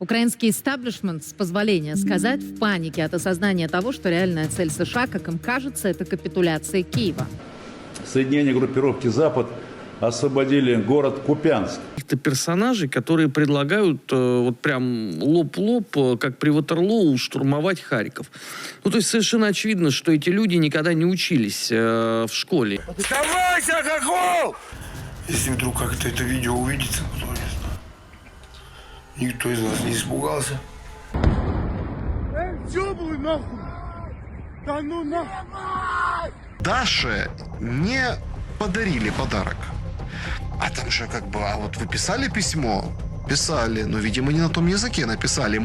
Украинский истеблишмент, с позволения сказать, в панике от осознания того, что реальная цель США, как им кажется, это капитуляция Киева. Соединения группировки «Запад» освободили город Купянск. каких-то персонажей, которые предлагают э, вот прям лоб-лоб, э, как при Ватерлоу, штурмовать Харьков. Ну, то есть совершенно очевидно, что эти люди никогда не учились э, в школе. Оставайся, хохол! Если вдруг как-то это видео увидится. Никто из нас не испугался. Ёбаный нахуй! Да ну нахуй! Даше не подарили подарок. А там же как бы, а вот вы писали письмо? Писали, но, видимо, не на том языке написали.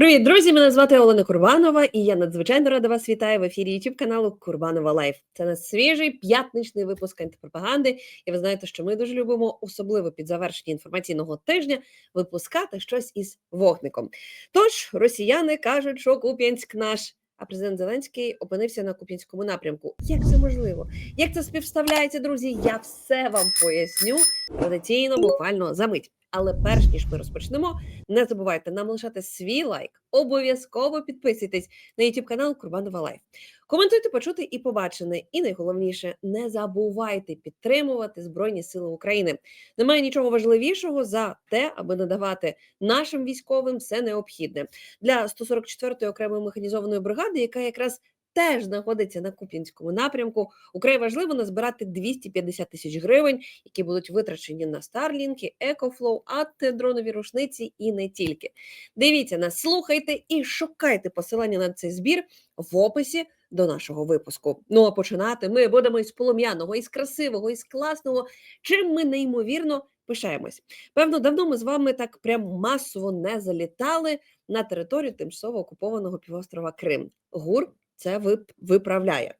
Привіт, друзі! Мене звати Олена Курбанова, і я надзвичайно рада вас вітаю в ефірі youtube каналу Курбанова Лайф. Це наш свіжий п'ятничний випуск антипропаганди. І ви знаєте, що ми дуже любимо, особливо під завершення інформаційного тижня, випускати щось із вогником. Тож росіяни кажуть, що Куп'янськ наш. А президент Зеленський опинився на Куп'янському напрямку. Як це можливо? Як це співставляється, друзі? Я все вам поясню традиційно, буквально за мить. Але перш ніж ми розпочнемо, не забувайте нам лишати свій лайк. Обов'язково підписуйтесь на YouTube канал Курбанова Лайф. Коментуйте, почути і побачене. І найголовніше, не забувайте підтримувати Збройні Сили України. Немає нічого важливішого за те, аби надавати нашим військовим все необхідне для 144-ї окремої механізованої бригади, яка якраз теж знаходиться на Куп'янському напрямку. Украй важливо назбирати 250 тисяч гривень, які будуть витрачені на Старлінки, Екофлоу, антидронові рушниці і не тільки. Дивіться нас, слухайте і шукайте посилання на цей збір в описі до нашого випуску. Ну а починати ми будемо із полум'яного, із красивого, із класного, чим ми неймовірно пишаємось. Певно, давно ми з вами так прям масово не залітали на територію тимчасово окупованого півострова Крим. ГУР це вип- виправляє.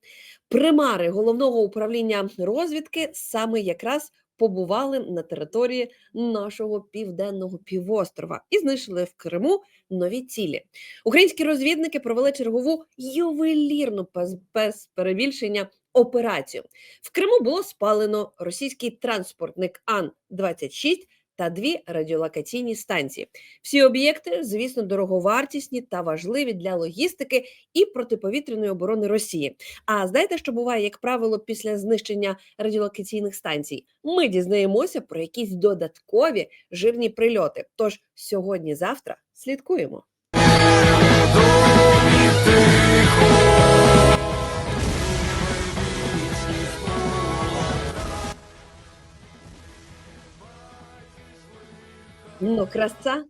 Примари головного управління розвідки саме якраз побували на території нашого південного півострова і знайшли в Криму нові цілі. Українські розвідники провели чергову ювелірну без, перебільшення операцію. В Криму було спалено російський транспортник Ан-26 та дві радіолокаційні станції. Всі об'єкти, звісно, дороговартісні та важливі для логістики і протиповітряної оборони Росії. А знаєте, що буває, як правило, після знищення радіолокаційних станцій? Ми дізнаємося про якісь додаткові жирні прильоти. Тож сьогодні-завтра слідкуємо. Ну, краса,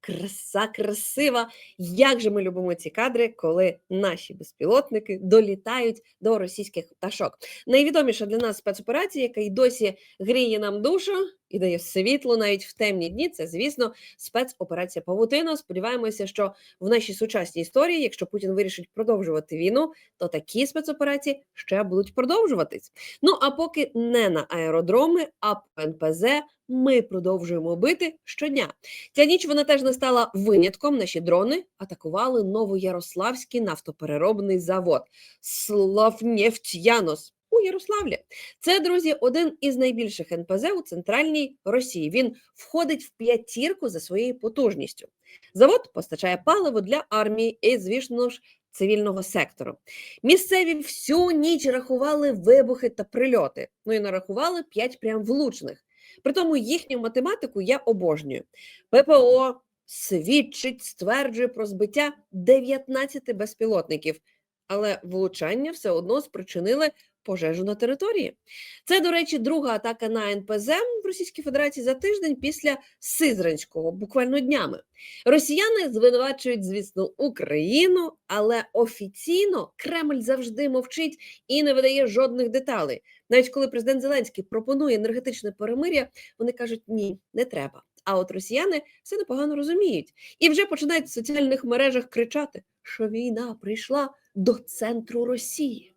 краса, красива. Як же ми любимо ці кадри, коли наші безпілотники долітають до російських пташок. Найвідоміша для нас спецоперація, яка й досі гріє нам душу і дає світло навіть в темні дні. Це, звісно, спецоперація Павутина. Сподіваємося, що в нашій сучасній історії, якщо Путін вирішить продовжувати війну, то такі спецоперації ще будуть продовжуватись. Ну а поки не на аеродроми, а по НПЗ. Ми продовжуємо бити щодня. Ця ніч вона теж не стала винятком. Наші дрони атакували Новоярославський нафтопереробний завод Славнефтянос у Ярославлі. Це, друзі, один із найбільших НПЗ у центральній Росії. Він входить в п'ятірку за своєю потужністю. Завод постачає паливо для армії і, звісно ж, цивільного сектору. Місцеві всю ніч рахували вибухи та прильоти. Ну і нарахували п'ять прям влучних. Притому їхню математику я обожнюю. ППО свідчить, стверджує про збиття 19 безпілотників, але влучання все одно спричинили пожежу на території. Це, до речі, друга атака на НПЗ в Російській Федерації за тиждень після Сизранського, буквально днями. Росіяни звинувачують, звісно, Україну, але офіційно Кремль завжди мовчить і не видає жодних деталей. Навіть коли президент Зеленський пропонує енергетичне перемир'я, вони кажуть ні, не треба. А от росіяни все непогано розуміють і вже починають в соціальних мережах кричати, що війна прийшла до центру Росії.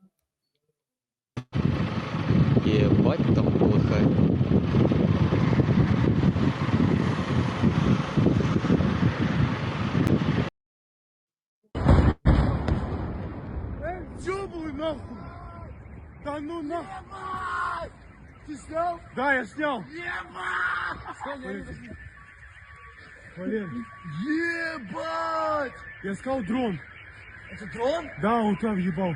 Ебать там полыхает. Эй, ёбаный нахуй! Да ну нахуй! Ты снял? Да, я снял. Ебать! Валер. Ебать! Я сказал дрон. Это дрон? Да, он там ебал.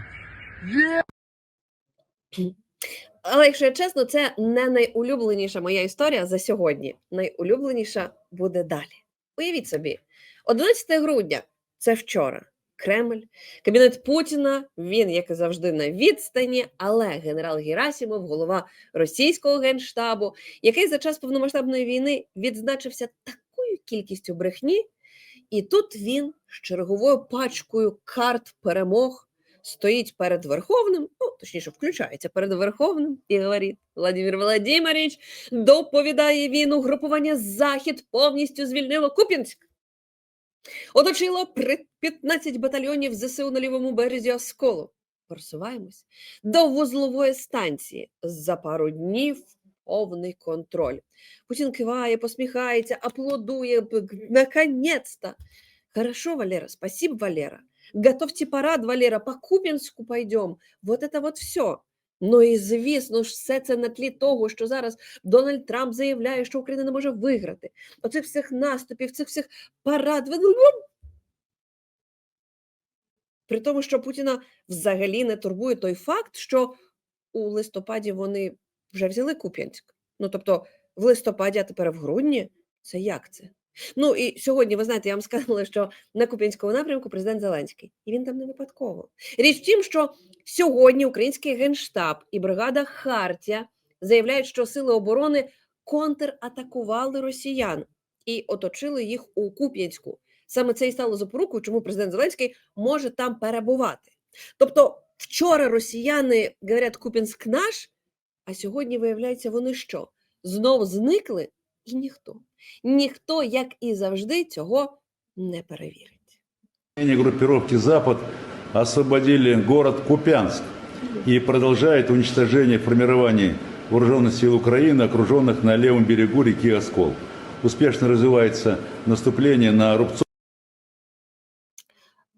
Але якщо я чесно, це не найулюбленіша моя історія за сьогодні. Найулюбленіша буде далі. Уявіть собі, 11 грудня це вчора. Кремль, кабінет Путіна. Він, як і завжди, на відстані, але генерал Герасимов, голова російського генштабу, який за час повномасштабної війни відзначився такою кількістю брехні, і тут він з черговою пачкою карт перемог стоїть перед Верховним, точніше, включається перед Верховним і говорить: Владимир Володимирович доповідає він, угрупування Захід повністю звільнило Куп'янськ. Оточило при 15 батальйонів ЗСУ на лівому березі Осколу. Просуваємось до вузлової станції. За пару днів повний контроль. Путін киває, посміхається, аплодує. Наконец-то! Хорошо, Валера, спасибо, Валера. Готовьте парад, Валера, по Куп'янську пойдем. Вот это вот все. Ну і звісно ж, все це на тлі того, що зараз Дональд Трамп заявляє, що Україна не може виграти. Оцих всіх наступів, цих всіх парад. При тому, що Путіна взагалі не турбує той факт, що у листопаді вони вже взяли Куп'янськ. Ну тобто в листопаді, а тепер в грудні. Це як це? Ну і сьогодні, ви знаєте, я вам сказала, що на Куп'янському напрямку президент Зеленський, і він там не випадково. Річ в тім, що сьогодні український генштаб і бригада Хартія заявляють, що сили оборони контратакували росіян і оточили їх у Куп'янську. Саме це і стало запорукою, чому президент Зеленський може там перебувати. Тобто, вчора росіяни говорять Куп'янськ наш, а сьогодні, виявляється, вони що? Знов зникли, і ніхто. Ніхто, як і завжди, цього не перевірить. Группировки «Запад» освободили город Купянск и продолжает уничтожение формирований вооруженных сил Украины, окруженных на левом берегу реки Оскол. Успешно развивается наступление на Рубцов.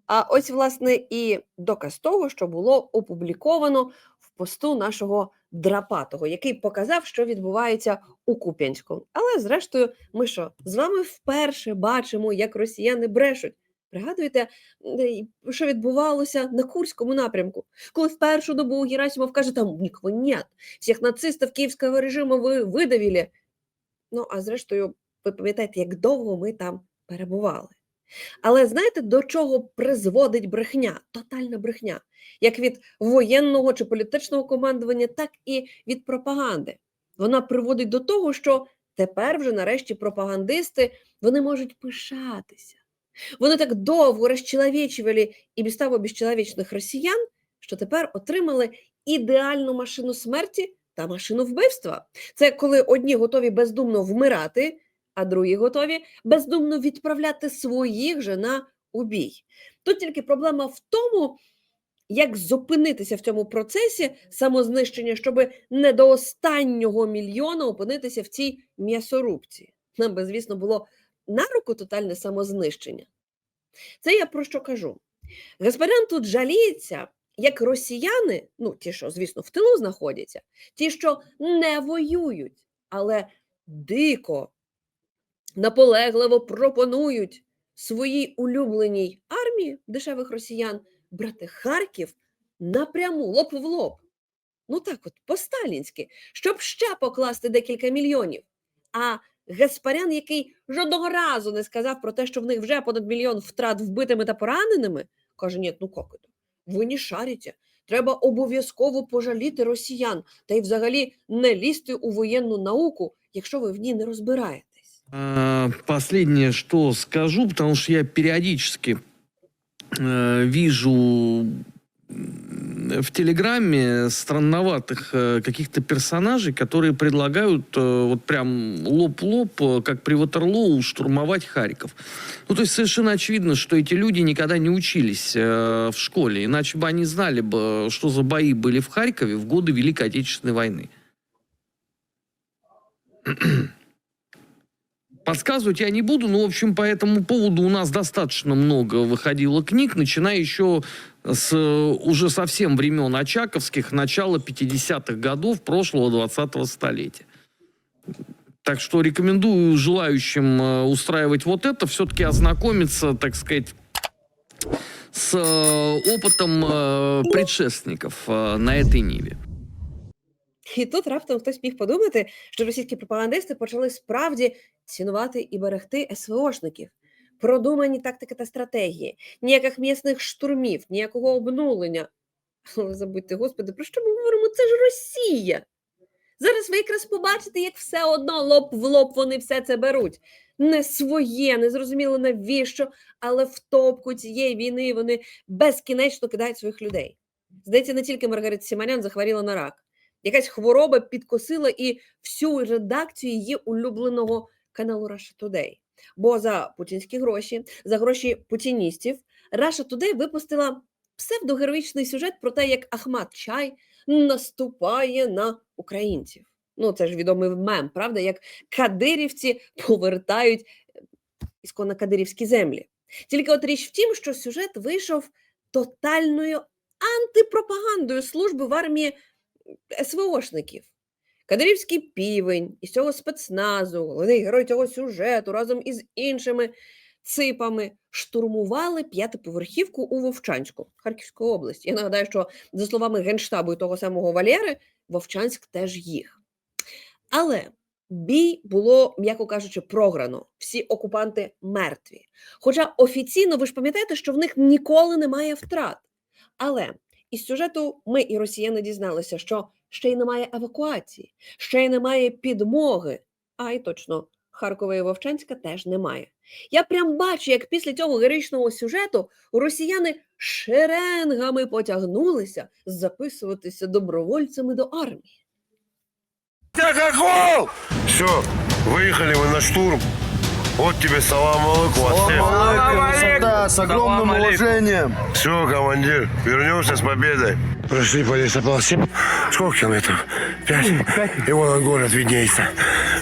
А ось, власне, і доказ того, що було опубліковано в посту нашого драпатого, який показав, що відбувається у Куп'янську. Але, зрештою, ми що, з вами вперше бачимо, як росіяни брешуть. Пригадуєте, що відбувалося на Курському напрямку, коли в першу добу Герасимов каже, там нікого нет, всіх нацистів київського режиму ви видавили. Ну, а зрештою, ви пам'ятаєте, як довго ми там перебували. Але знаєте, до чого призводить брехня, тотальна брехня, як від воєнного чи політичного командування, так і від пропаганди. Вона приводить до того, що тепер вже нарешті пропагандисти вони можуть пишатися. Вони так довго розчеловічували і того безчеловічних росіян, що тепер отримали ідеальну машину смерті та машину вбивства. Це коли одні готові бездумно вмирати, а другі готові бездумно відправляти своїх же на убій. Тут тільки проблема в тому, як зупинитися в цьому процесі самознищення, щоб не до останнього мільйона опинитися в цій м'ясорубці. Нам би, звісно, було на руку тотальне самознищення. Це я про що кажу. Гаспарян тут жаліється, як росіяни, ну ті, що, звісно, в тилу знаходяться, ті, що не воюють, але дико наполегливо пропонують своїй улюбленій армії дешевих росіян брати Харків напряму, лоб в лоб. Ну так от, по-сталінськи, щоб ще покласти декілька мільйонів. А Гаспарян, який жодного разу не сказав про те, що в них вже понад мільйон втрат вбитими та пораненими, каже: ні, ну як? Ви не шарите. Треба обов'язково пожаліти росіян та й взагалі не лізти у воєнну науку, якщо ви в ній не розбираєтесь. А, Последнее, что скажу, потому что я периодически э, вижу в Телеграме странноватых э, каких-то персонажей, которые предлагают э, вот прям лоб-лоб, э, как при Ватерлоу, штурмовать Харьков. Ну, то есть совершенно очевидно, что эти люди никогда не учились э, в школе, иначе бы они знали бы, что за бои были в Харькове в годы Великой Отечественной войны. Подсказывать я не буду, но, в общем, по этому поводу у нас достаточно много выходило книг, начиная еще с э, уже совсем времен Очаковских, начала 50-х годов прошлого 20-го столетия. Так что рекомендую желающим э, устраивать вот это, все-таки ознакомиться, так сказать, с э, опытом э, предшественников э, на этой ниве. І тут раптом хтось міг подумати, що російські пропагандисти почали справді цінувати і берегти СВОшників. Продумані тактики та стратегії, ніяких м'ясних штурмів, ніякого обнулення. Але забудьте, господи, про що ми говоримо? Це ж Росія. Зараз ви якраз побачите, як все одно лоб в лоб вони все це беруть. Не своє, не зрозуміло навіщо, але в топку цієї війни вони безкінечно кидають своїх людей. Здається, не тільки Маргарита Сіманян захворіла на рак. Якась хвороба підкосила і всю редакцію її улюбленого каналу Russia Today. Бо за путінські гроші, за гроші путіністів, Russia Today випустила псевдогероїчний сюжет про те, як Ахмат Чай наступає на українців. Ну, це ж відомий мем, правда, як кадирівці повертають е, ісконно кадирівські землі. Тільки от річ в тім, що сюжет вийшов тотальною антипропагандою служби в армії СВОшників. Кадирівський півень із цього спецназу, головний герой цього сюжету разом із іншими ципами штурмували п'ятиповерхівку у Вовчанську, Харківської області. Я нагадаю, що за словами генштабу і того самого Валєри, Вовчанськ теж їх. Але бій було, м'яко кажучи, програно. Всі окупанти мертві. Хоча офіційно ви ж пам'ятаєте, що в них ніколи немає втрат. Але із сюжету ми і росіяни дізналися, що ще й немає евакуації, ще й немає підмоги. А й точно, Харкова і Вовчанська теж немає. Я прям бачу, як після цього героїчного сюжету росіяни шеренгами потягнулися записуватися добровольцями до армії. Все, выехали мы на штурм. Вот тебе салам алейкум. Да, с огромным уважением. Все, командир, вернемся с победой. Прошли по лесополосе. Сколько километров? Пять. И вон он город виднеется.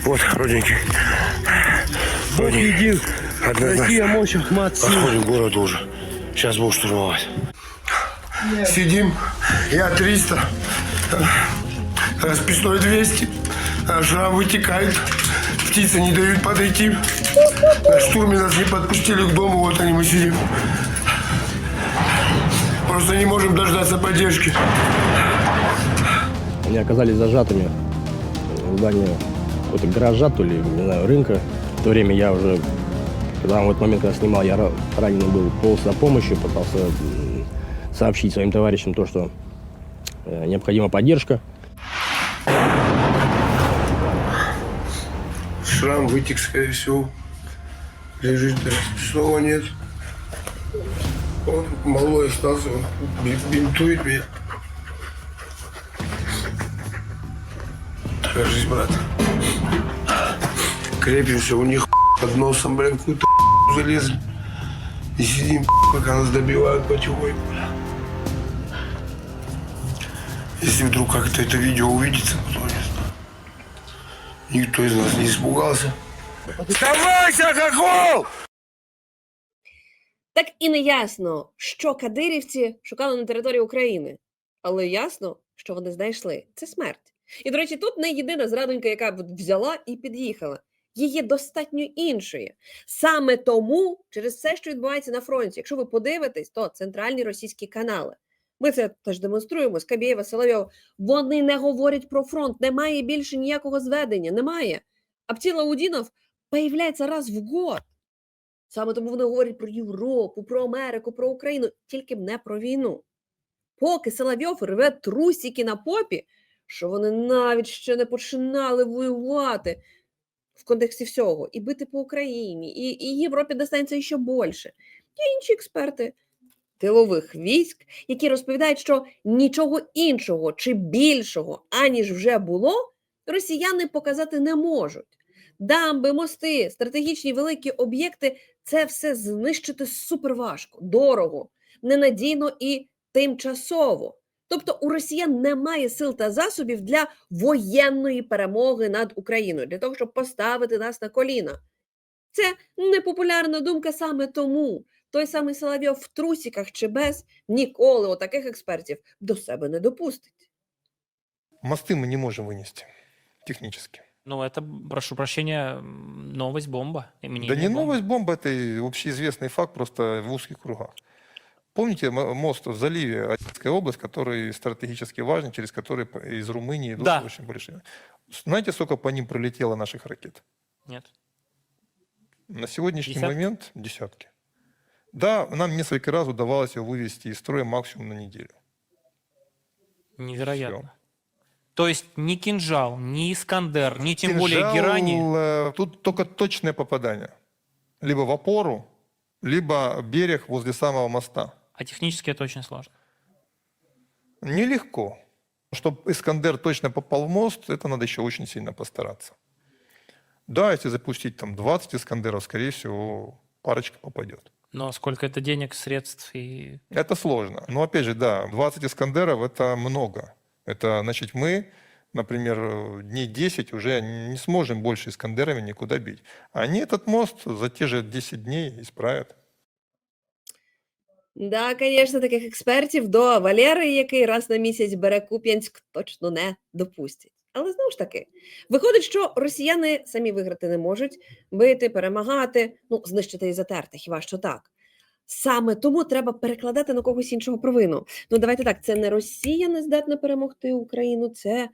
Вот, родненький. Родненький. Однозначно. мощь, Ахмат, Подходим к городу уже. Сейчас будем штурмовать. Сидим. Я 300. Расписной 200. А Шрам вытекает. Птицы не дают подойти. На штурме нас не подпустили к дому. Вот они мы сидим. Просто не можем дождаться поддержки. Они оказались зажатыми в здании какого-то гаража, то ли, не знаю, рынка. В то время я уже, когда в этот момент, когда снимал, я ра- раненый был, полз за помощью, пытался сообщить своим товарищам то, что э, необходима поддержка. Шрам вытек, скорее всего. Лежит, расписного нет. Он малой остался, он би- бинтует меня. Кажись, брат. Крепимся, у них под носом, блин, какую-то залезли. И сидим, пока нас добивают потихоньку. Если вдруг как-то это видео увидится, то не знаю. Никто из нас не испугался. Вставайся, хохол! Так і не ясно, що кадирівці шукали на території України. Але ясно, що вони знайшли це смерть. І, до речі, тут не єдина зрадонька, яка от взяла і під'їхала. Її достатньо іншої. Саме тому, через все, що відбувається на фронті, якщо ви подивитесь, то центральні російські канали. Ми це теж демонструємо. Скабєєва, Соловйов. Вони не говорять про фронт. Немає більше ніякого зведення. Немає. Аптіла Удінов появляється раз в год. Саме тому вони говорять про Європу, про Америку, про Україну, тільки не про війну. Поки Соловйов рве трусики на попі, що вони навіть ще не починали воювати в контексті всього, і бити по Україні, і, і Європі достанеться ще більше. Є інші експерти тилових військ, які розповідають, що нічого іншого чи більшого, аніж вже було, росіяни показати не можуть Дамби, мости, стратегічні великі об'єкти це все знищити суперважко, дорого, ненадійно і тимчасово. Тобто у росіян немає сил та засобів для воєнної перемоги над Україною, для того, щоб поставити нас на коліна. Це непопулярна думка саме тому. Той самий Соловйов в трусіках чи без ніколи отаких експертів до себе не допустить. Мосты мы не можем вынести технически. Ну, это, прошу прощения, новость бомба. И Да не бомба. новость бомба, это общеизвестный факт просто в узких кругах. Помните мост в заливе Одесская область, который стратегически важен, через который из Румынии идут Да. очень большие. Знаете, сколько по ним пролетело наших ракет? Нет. На сегодняшний Десятки? момент десятки. Да, нам несколько раз удавалось его вывести из строя максимум на неделю. Невероятно. То есть ни кинжал, ни Искандер, ни тем более Кинжал, Герани. э, Тут только точное попадание. Либо в опору, либо берег возле самого моста. А технически это очень сложно. Нелегко. Чтобы Искандер точно попал в мост, это надо еще очень сильно постараться. Да, если запустить там 20 Искандеров, скорее всего, парочка попадет. Но сколько это денег, средств и... Это сложно. Но опять же, да, 20 Искандеров это много. Это значит мы, например, э, дней 10 уже не сможем больше Искандерами никуда бить. Они этот мост за те же 10 дней исправят. Да, звісно, таких експертів до Валери, який раз на місяць бере Куп'янськ, точно не допустять. Але знову ж таки, виходить, що росіяни самі виграти не можуть, бити, перемагати, ну, знищити і затерти, хіба що так. Саме тому треба перекладати на когось іншого провину. Ну, давайте так, це не Росія не здатна перемогти Україну, це.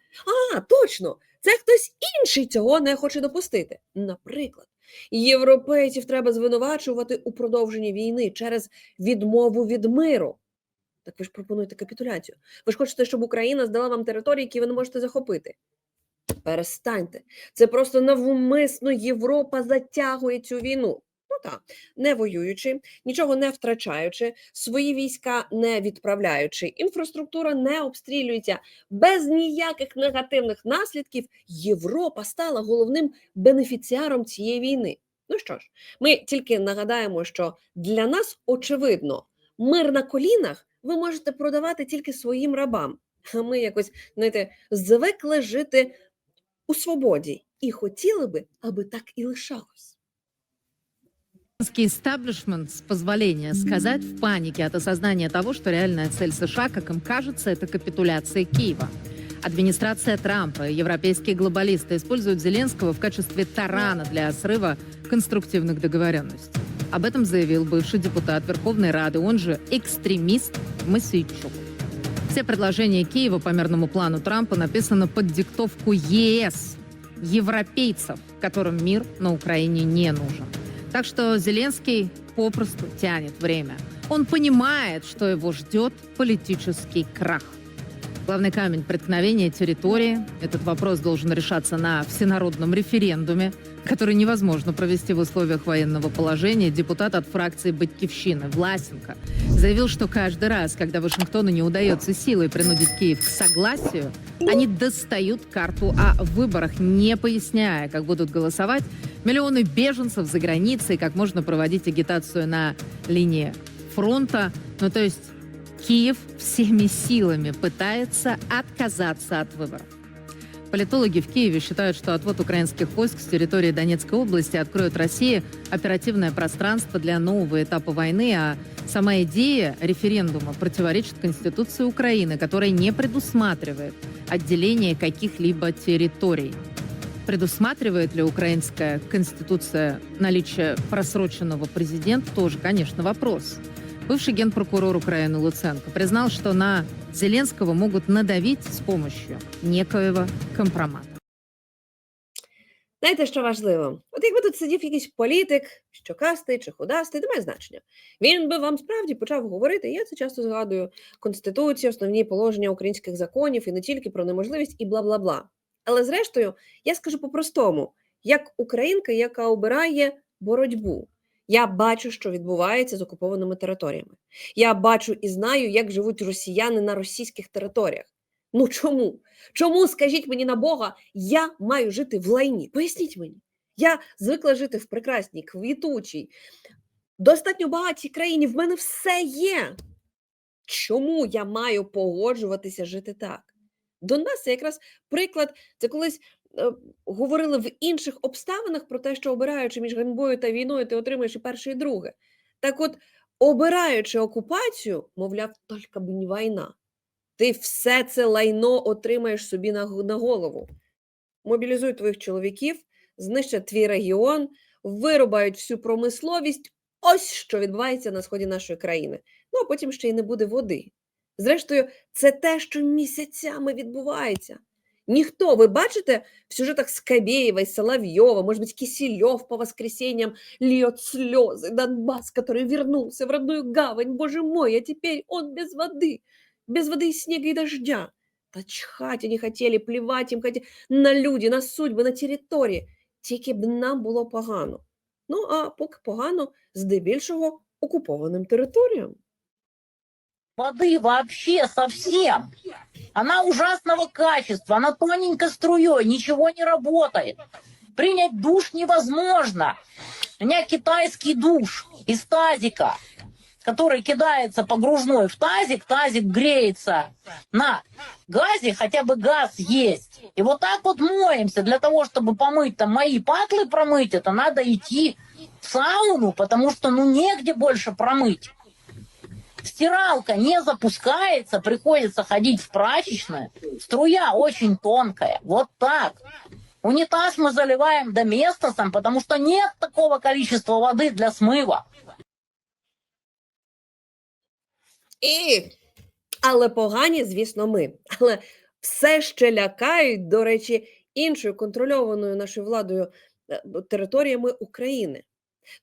А, точно! Це хтось інший цього не хоче допустити. Наприклад, європейців треба звинувачувати у продовженні війни через відмову від миру. Так ви ж пропонуєте капітуляцію. Ви ж хочете, щоб Україна здала вам території, які ви не можете захопити. Перестаньте. Це просто навмисно Європа затягує цю війну. Ну так, не воюючи, нічого не втрачаючи, свої війська не відправляючи, інфраструктура не обстрілюється, без ніяких негативних наслідків Європа стала головним бенефіціаром цієї війни. Ну що ж, ми тільки нагадаємо, що для нас очевидно, мир на колінах ви можете продавати тільки своїм рабам. А ми якось, знаєте, звикли жити у свободі і хотіли би, аби так і лишалось. Украинский истеблишмент, с позволения сказать, в панике от осознания того, что реальная цель США, как им кажется, это капитуляция Киева. Администрация Трампа и европейские глобалисты используют Зеленского в качестве тарана для срыва конструктивных договоренностей. Об этом заявил бывший депутат Верховной Рады, он же экстремист Масейчук. Все предложения Киева по мирному плану Трампа написаны под диктовку ЕС, европейцев, которым мир на Украине не нужен. Так что Зеленский попросту тянет время. Он понимает, что его ждет политический крах. Главный камень преткновения территории. Этот вопрос должен решаться на всенародном референдуме, который невозможно провести в условиях военного положения. Депутат от фракции «Батькивщины» Власенко заявил, что каждый раз, когда Вашингтону не удается силой принудить Киев к согласию, они достают карту о выборах, не поясняя, как будут голосовать миллионы беженцев за границей, как можно проводить агитацию на линии фронта. Ну, то есть Киев всеми силами пытается отказаться от выборов. Политологи в Киеве считают, что отвод украинских войск с территории Донецкой области откроет России оперативное пространство для нового этапа войны, а сама идея референдума противоречит Конституции Украины, которая не предусматривает отделение каких-либо территорий. Предусматривает ли украинская конституция наличие просроченного президента, тоже, конечно, вопрос. Бывший генпрокурор Украины Луценко признал, что на Зеленского могут надавить с помощью некоего компромата. Знаєте, що важливо? От якби тут сидів якийсь політик, щокастий чи худастий, немає значення. Він би вам справді почав говорити. Я це часто згадую Конституцію, основні положення українських законів і не тільки про неможливість і бла бла бла. Але зрештою, я скажу по-простому: як українка, яка обирає боротьбу. Я бачу, що відбувається з окупованими територіями. Я бачу і знаю, як живуть росіяни на російських територіях. Ну чому? Чому, скажіть мені на Бога, я маю жити в лайні? Поясніть мені. Я звикла жити в прекрасній, квітучій, достатньо багатій країні. В мене все є. Чому я маю погоджуватися жити так? Донбас це якраз приклад. Це колись е, говорили в інших обставинах про те, що обираючи між ганьбою та війною, ти отримаєш і перше, і друге. Так от, обираючи окупацію, мовляв, тільки б не війна, ти все це лайно отримаєш собі на, на голову. Мобілізуй твоїх чоловіків, знищать твій регіон, вирубають всю промисловість. Ось що відбувається на сході нашої країни. Ну а потім ще й не буде води. Зрештою, це те, що місяцями відбувається. Ніхто, ви бачите в сюжетах Скабєєва і Соловйова, може бути, Кисельов по воскресеньям льет слезы, Донбасс, который вернулся в родную гавань, боже мой, а теперь он без воды, без воды, снега и дождя. Та чхать они хотели, плевать им хотели на люди, на судьби, на території. Тільки б нам було погано. Ну, а поки погано, здебільшого окупованим територіям. Воды вообще совсем. Она ужасного качества, она тоненько струей, ничего не работает. Принять душ невозможно. У меня китайский душ из тазика, который кидается погружной в тазик, тазик греется на газе, хотя бы газ есть. И вот так вот моемся. Для того, чтобы помыть там мои патлы промыть, это надо идти в сауну, потому что ну негде больше промыть. Стиралка не запускается, приходится ходить в прачечную. Струя очень тонкая. Вот так. Унитаз мы заливаем доместосом, потому что нет такого количества воды для смыва. І... Але погані, звісно, ми. Але все ще лякають, до речі, іншою контрольованою нашою владою е, територіями України.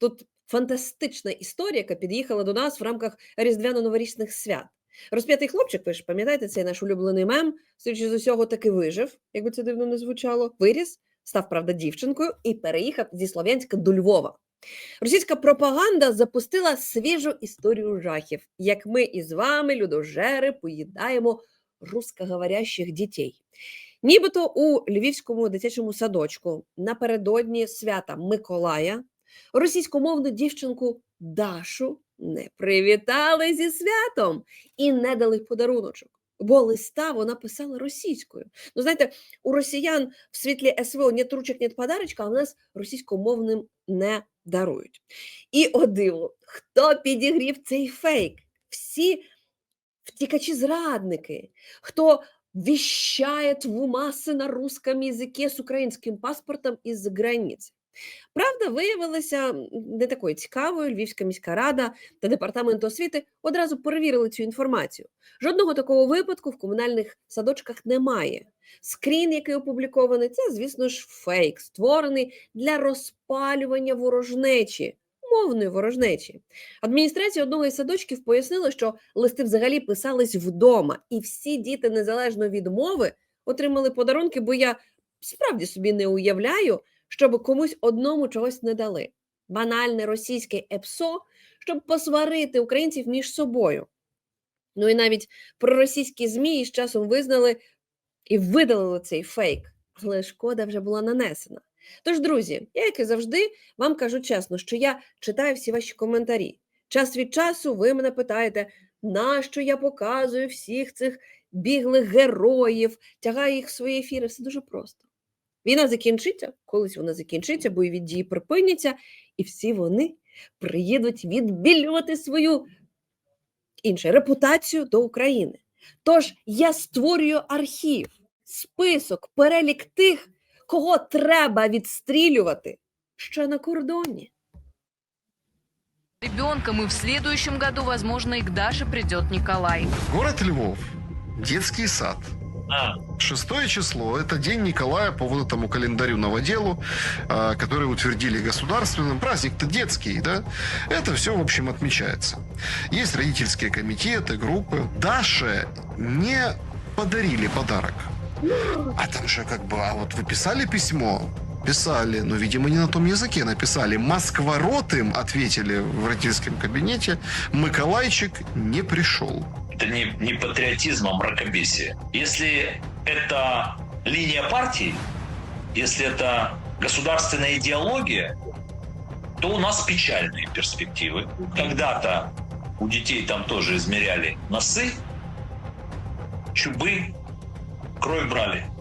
Тут фантастична історія, яка під'їхала до нас в рамках різдвяно-новорічних свят. Розп'ятий хлопчик, ви ж пам'ятаєте, цей наш улюблений мем, з усього, таки вижив, якби це дивно не звучало, виріс, став, правда, дівчинкою і переїхав зі Слов'янська до Львова. Російська пропаганда запустила свіжу історію жахів, як ми із вами, людожери, поїдаємо русскоговорящих дітей. Нібито у львівському дитячому садочку напередодні свята Миколая російськомовну дівчинку Дашу не привітали зі святом і не дали подаруночок. Бо листа вона писала російською. Ну, знаєте, у росіян в світлі СВО ні ручок, ні подарочка, а в нас російськомовним не дарують. І о диво, хто підігрів цей фейк? Всі втікачі-зрадники, хто віщає в маси на русском язике з українським паспортом із-за границі. Правда, виявилася не такою цікавою. Львівська міська рада та департамент освіти одразу перевірили цю інформацію. Жодного такого випадку в комунальних садочках немає. Скрін, який опублікований, це, звісно ж, фейк, створений для розпалювання ворожнечі, мовної ворожнечі. Адміністрація одного із садочків пояснила, що листи взагалі писались вдома, і всі діти, незалежно від мови, отримали подарунки, бо я справді собі не уявляю, щоб комусь одному чогось не дали. Банальне російське епсо, щоб посварити українців між собою. Ну і навіть проросійські ЗМІ з часом визнали і видалили цей фейк, але шкода вже була нанесена. Тож, друзі, я, як і завжди, вам кажу чесно, що я читаю всі ваші коментарі. Час від часу ви мене питаєте, нащо я показую всіх цих біглих героїв, тягаю їх в свої ефіри. Все дуже просто. Війна закінчиться, колись вона закінчиться, бойові дії припиняться, і всі вони приїдуть відбілювати свою інше репутацію до України. Тож я створюю архів, список, перелік тих, кого треба відстрілювати ще на кордоні. ребенком, и в следующем году, возможно, и к Даше придет Николай. Город Львов. Детский сад. Шестое число – это День Николая по вот этому календарю новоделу, а, который утвердили государственным. Праздник-то детский, да? Это все, в общем, отмечается. Есть родительские комитеты, группы. Даше не подарили подарок. А там же как бы, а вот вы писали письмо? Писали, но, видимо, не на том языке написали. Москворотым ответили в родительском кабинете. Миколайчик не пришел. Это не, не патриотизм, а мракобесие. Если это линия партии, если это государственная идеология, то у нас печальные перспективы. Когда-то у детей там тоже измеряли носы, чубы, кровь брали.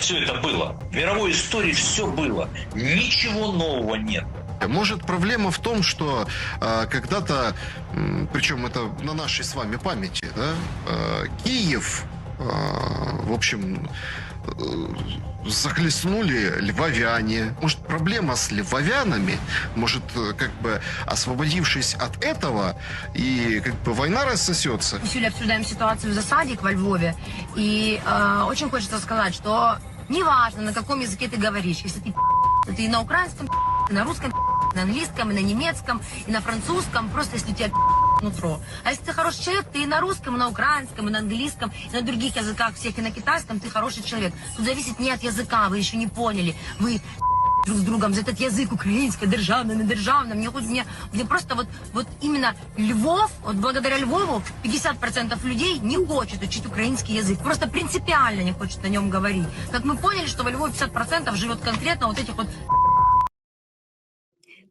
Все это было. В мировой истории все было. Ничего нового нет. Может, проблема в том, что э, когда-то, причем это на нашей с вами памяти, да, э, Киев, э, в общем, э, захлестнули львовяне. Может, проблема с львовянами? Может, э, как бы освободившись от этого, и как бы война рассосется? Мы сегодня обсуждаем ситуацию в засаде во Львове. И э, очень хочется сказать, что неважно, на каком языке ты говоришь, если ты то ты и на украинском, и на русском, и на английском, и на немецком, и на французском, просто если у тебя нутро. А если ты хороший человек, ты и на русском, и на украинском, и на английском, и на других языках всех, и на китайском, ты хороший человек. Тут зависит не от языка, вы еще не поняли. Вы друг с другом за этот язык украинский, державный, недержавный. Мне, хоть- мне, мне просто вот, вот именно Львов, вот благодаря Львову 50% людей не хочет учить украинский язык. Просто принципиально не хочет на нем говорить. Как мы поняли, что во Львове 50% живет конкретно вот этих вот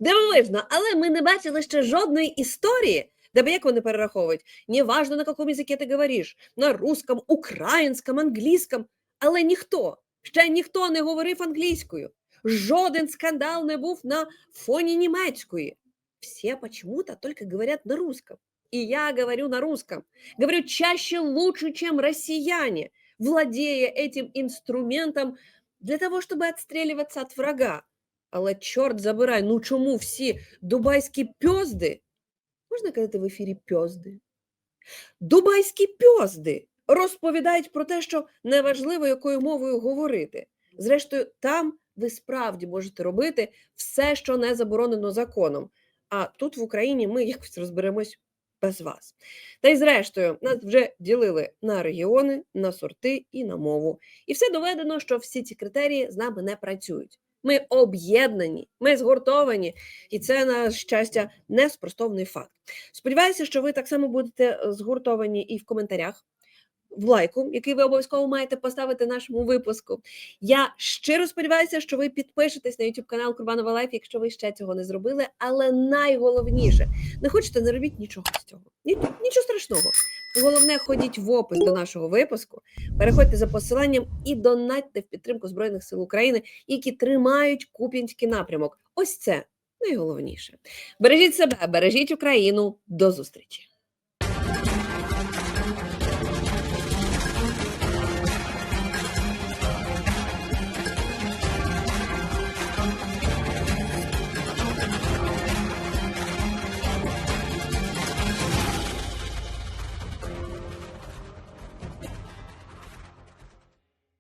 Дивовижно, але ми не бачили ще жодної історії, де б як вони перераховують. Неважно, на якому язикі ти говориш, на русском, українському, англійському, але ніхто, ще ніхто не говорив англійською. Жоден скандал не був на фоні німецької. Все почему-то только говорят на русском. И я говорю на русском. Говорю чаще лучше, чем россияне, владея этим инструментом для того, чтобы отстреливаться от врага. Але чорт забирай, ну чому всі дубайські пьозди? Можна казати в ефірі пьозди? Дубайські пьозди розповідають про те, що неважливо, якою мовою говорити. Зрештою, там ви справді можете робити все, що не заборонено законом. А тут в Україні ми якось розберемось без вас. Та й зрештою, нас вже ділили на регіони, на сорти і на мову. І все доведено, що всі ці критерії з нами не працюють. Ми об'єднані, ми згуртовані, і це, на щастя, неспростовний факт. Сподіваюся, що ви так само будете е, згуртовані і в коментарях, в лайку, який ви обов'язково маєте поставити нашому випуску. Я щиро сподіваюся, що ви підпишетесь на YouTube канал Курбанова Лайф, якщо ви ще цього не зробили. Але найголовніше, не хочете, не робіть нічого з цього. Нічого страшного. Головне, ходіть в опис до нашого випуску, переходьте за посиланням і донатьте в підтримку Збройних сил України, які тримають Куп'янський напрямок. Ось це найголовніше. Бережіть себе, бережіть Україну. До зустрічі!